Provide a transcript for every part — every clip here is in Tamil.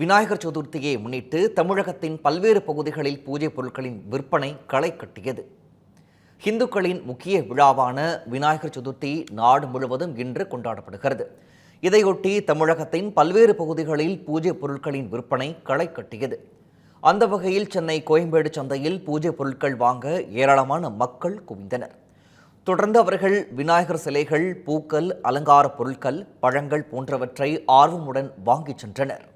விநாயகர் சதுர்த்தியை முன்னிட்டு தமிழகத்தின் பல்வேறு பகுதிகளில் பூஜை பொருட்களின் விற்பனை களை கட்டியது. இந்துக்களின் முக்கிய விழாவான விநாயகர் சதுர்த்தி நாடு முழுவதும் இன்று கொண்டாடப்படுகிறது. இதையொட்டி தமிழகத்தின் பல்வேறு பகுதிகளில் பூஜை பொருட்களின் விற்பனை களை கட்டியது. அந்த வகையில் சென்னை கோயம்பேடு சந்தையில் பூஜை பொருட்கள் வாங்க ஏராளமான மக்கள் குவிந்தனர். தொடர்ந்து அவர்கள் விநாயகர் சிலைகள் பூக்கள் அலங்கார பொருட்கள் பழங்கள் போன்றவற்றை ஆர்வமுடன் வாங்கிச் சென்றனர்.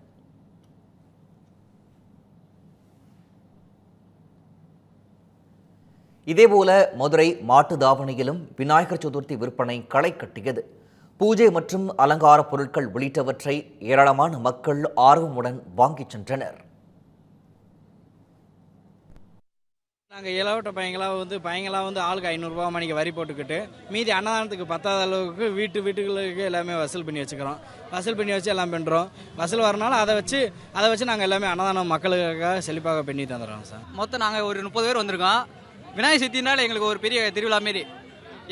இதேபோல மதுரை மாட்டு தாவணியிலும் விநாயகர் சதுர்த்தி விற்பனை களை கட்டியது. பூஜை மற்றும் அலங்கார பொருட்கள் உள்ளிட்டவற்றை ஏராளமான மக்கள் ஆர்வமுடன் வாங்கிச் சென்றனர். நாங்கள் இளவட்ட பையங்களாக வந்து பையங்களாக வந்து ஆளுக்கு ஐநூறுரூவா மணிக்கு வரி போட்டுக்கிட்டு மீதி அன்னதானத்துக்கு பத்தாத அளவுக்கு வீட்டு வீட்டுகளுக்கு எல்லாமே வசூல் பண்ணி வச்சுக்கிறோம். வசூல் பண்ணி வச்சு எல்லாம் பண்ணுறோம் வசூல் வரனால அதை வச்சு அதை வச்சு நாங்கள் எல்லாமே அன்னதானம் மக்களுக்காக செழிப்பாக பண்ணி தந்துடுறோம் சார். மொத்தம் நாங்கள் ஒரு முப்பது பேர் வந்திருக்கோம். விநாயகர் சதுர்த்தினால எங்களுக்கு ஒரு பெரிய திருவிழா மாரி.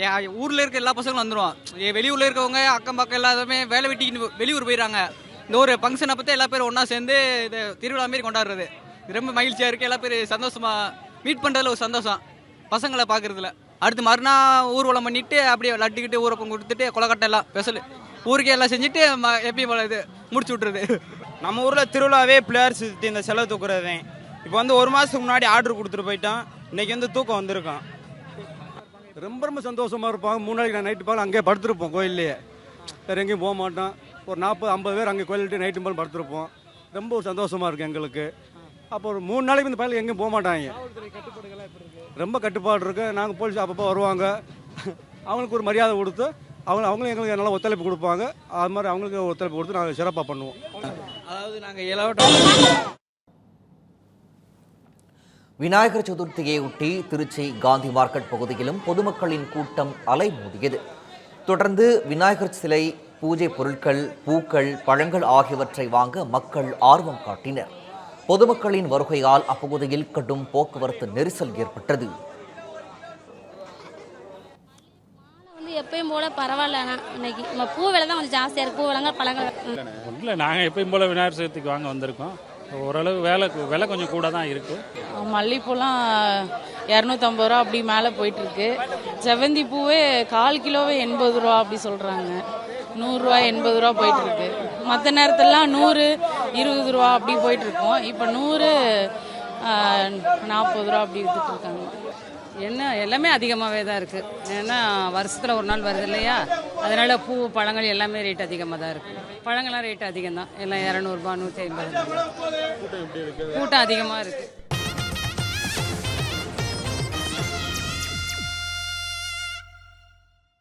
என் ஊரில் இருக்க எல்லா பசங்களும் வந்துருவோம் என் வெளியூரில் இருக்கவங்க அக்கம் பக்கம் எல்லாருமே வேலை வெட்டிக்கிட்டு வெளியூர் போயிடறாங்க இந்த ஒரு ஃபங்க்ஷனை பற்றி எல்லா பேரும் ஒன்றா சேர்ந்து இது திருவிழா மாரி கொண்டாடுறது. ரொம்ப மகிழ்ச்சியாக இருக்குது எல்லா பேர் சந்தோஷமாக மீட் பண்ணுறதுல ஒரு சந்தோஷம். பசங்களை பார்க்குறதுல அடுத்து மறுநாள் ஊர்வலம் பண்ணிட்டு அப்படியே லட்டுக்கிட்டு ஊரப்பம் கொடுத்துட்டு கொலக்கட்டை எல்லாம் ஸ்பெஷல் ஊருக்கே எல்லாம் செஞ்சுட்டு ம- எப்பயும் போல இது முடிச்சு விட்றது நம்ம ஊரில் திருவிழாவே பிள்ளையார் சுற்றி இந்த செலவு தூக்குறது இப்போ வந்து ஒரு மாதத்துக்கு முன்னாடி ஆர்டர் கொடுத்துட்டு போயிட்டோம். இன்னைக்கு வந்து தூக்கம் வந்திருக்கோம். ரொம்ப ரொம்ப சந்தோஷமா இருப்பாங்க மூணு நாளைக்கு நைட்டு பால் அங்கேயே படுத்திருப்போம் கோயில்லையே. வேறு எங்கேயும் போக மாட்டோம். ஒரு நாற்பது ஐம்பது பேர் அங்கே கோயில்ட்டு நைட்டு பால் படுத்திருப்போம். ரொம்ப ஒரு சந்தோஷமா இருக்கு எங்களுக்கு. அப்போ ஒரு மூணு நாளைக்கு இந்த பயில எங்கேயும் போக மாட்டாங்க. ரொம்ப கட்டுப்பாடு இருக்கு. நாங்கள் போலீஸ் அப்பப்போ வருவாங்க. அவங்களுக்கு ஒரு மரியாதை கொடுத்து அவங்க அவங்களும் எங்களுக்கு நல்லா ஒத்துழைப்பு கொடுப்பாங்க. அது மாதிரி அவங்களுக்கு ஒத்துழைப்பு கொடுத்து நாங்கள் சிறப்பாக பண்ணுவோம். அதாவது நாங்கள் இளவட்டம் விநாயகர் சதுர்த்தியையொட்டி திருச்சி காந்தி மார்க்கெட் பகுதியிலும் பொதுமக்களின் கூட்டம் அலைமோதியது. தொடர்ந்து விநாயகர் சிலை பூஜை பொருட்கள் பூக்கள் பழங்கள் ஆகியவற்றை வாங்க மக்கள் ஆர்வம் காட்டினர். பொதுமக்களின் வருகையால் அப்பகுதியில் கடும் போக்குவரத்து நெரிசல் ஏற்பட்டது. வந்து எப்பயும் போல பரவாயில்லண்ணா இன்னைக்கு பூ விலை தான் கொஞ்சம் ஜாஸ்தியாக இருக்கு. பூ விலங்க பழங்கள். இல்லை நாங்கள் எப்பயும் போல் விநாயகர் சதுர்த்திக்கு வாங்க வந்திருக்கோம். ஓரளவு வேலை விலை கொஞ்சம் கூட தான் இருக்குது மல்லிகைப்பூலாம் இரநூத்தம்பது ரூபா அப்படி மேலே போயிட்டு இருக்கு பூவே கால் கிலோவே எண்பது ரூபா அப்படி சொல்கிறாங்க நூறுரூவா எண்பது ரூபா போயிட்டு இருக்கு மற்ற நேரத்துலலாம் நூறு இருபது ரூபா அப்படி போயிட்டு இருக்கோம் இப்போ நூறு நாற்பது ரூபா அப்படி வித்துட்டு இருக்காங்க என்ன எல்லாமே அதிகமாகவே தான் இருக்குது ஏன்னா வருஷத்தில் ஒரு நாள் வருது இல்லையா? அதனால பூ பழங்கள் எல்லாமே ரேட் அதிகமாக தான் இருக்குது பழங்கள்லாம் ரேட் அதிகம் தான் எல்லாம் இரநூறுபா நூற்றி ஐம்பது கூட்டம் அதிகமாக இருக்குது